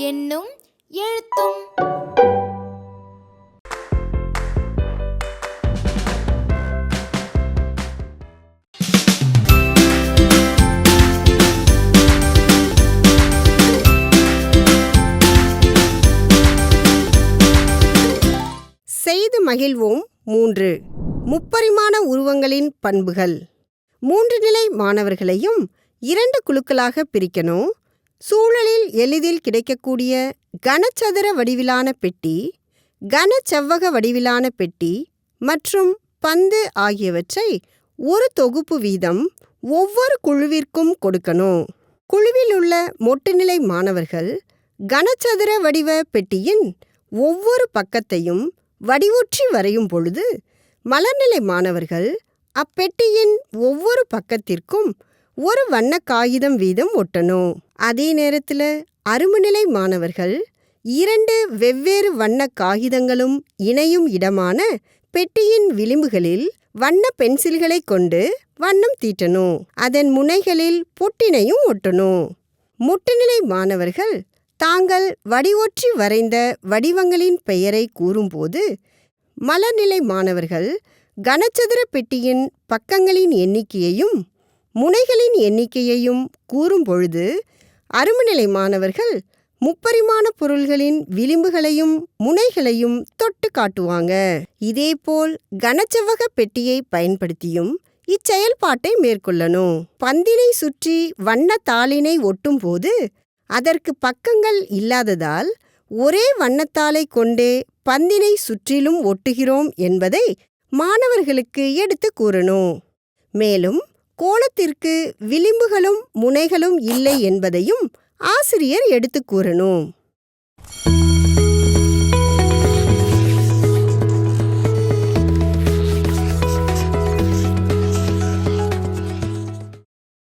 என்னும் எழுத்தும். செய்து மகிழ்வோம் மூன்று. முப்பரிமாண உருவங்களின் பண்புகள். மூன்று நிலை மாணவர்களையும் இரண்டு குழுக்களாக பிரிக்கணும். சூழலில் எளிதில் கிடைக்கக்கூடிய கனச்சதுர வடிவிலான பெட்டி கனச்செவ்வக வடிவிலான பெட்டி மற்றும் பந்து ஆகியவற்றை ஒரு தொகுப்பு வீதம் ஒவ்வொரு குழுவிற்கும் கொடுக்கணும். குழுவில் உள்ள மொட்டுநிலை மாணவர்கள் கனச்சதுர வடிவ பெட்டியின் ஒவ்வொரு பக்கத்தையும் வடிவுற்றி வரையும் பொழுது மலர்நிலை மாணவர்கள் அப்பெட்டியின் ஒவ்வொரு பக்கத்திற்கும் ஒரு வண்ண காகிதம் வீதம் ஒட்டணும். அதே நேரத்தில் அருமநிலை மாணவர்கள் இரண்டு வெவ்வேறு வண்ண காகிதங்களும் இணையும் இடமான பெட்டியின் விளிம்புகளில் வண்ண பென்சில்களை கொண்டு வண்ணம் தீட்டணும். அதன் முனைகளில் பொட்டினையும் ஒட்டணும். முட்டுநிலை மாணவர்கள் தாங்கள் வடிவொற்றி வரைந்த வடிவங்களின் பெயரை கூறும்போது மலர்நிலை மாணவர்கள் கனச்சதுர பெட்டியின் பக்கங்களின் எண்ணிக்கையையும் முனைகளின் எண்ணிக்கையையும் கூறும்பொழுது அருமநிலை மாணவர்கள் முப்பரிமாண பொருள்களின் விளிம்புகளையும் முனைகளையும் தொட்டு காட்டுவாங்க. இதேபோல் கனச்செவ்வக பெட்டியை பயன்படுத்தியும் இச்செயல்பாட்டை மேற்கொள்ளணும். பந்தினை சுற்றி வண்ண தாளினை ஒட்டும்போது அதற்கு பக்கங்கள் இல்லாததால் ஒரே வண்ணத்தாளை கொண்டே பந்தினை சுற்றிலும் ஒட்டுகிறோம் என்பதை மாணவர்களுக்கு எடுத்து கூறணும். மேலும் கோலத்திற்கு விளிம்புகளும் முனைகளும் இல்லை என்பதையும் ஆசிரியர் எடுத்து கூறணும்.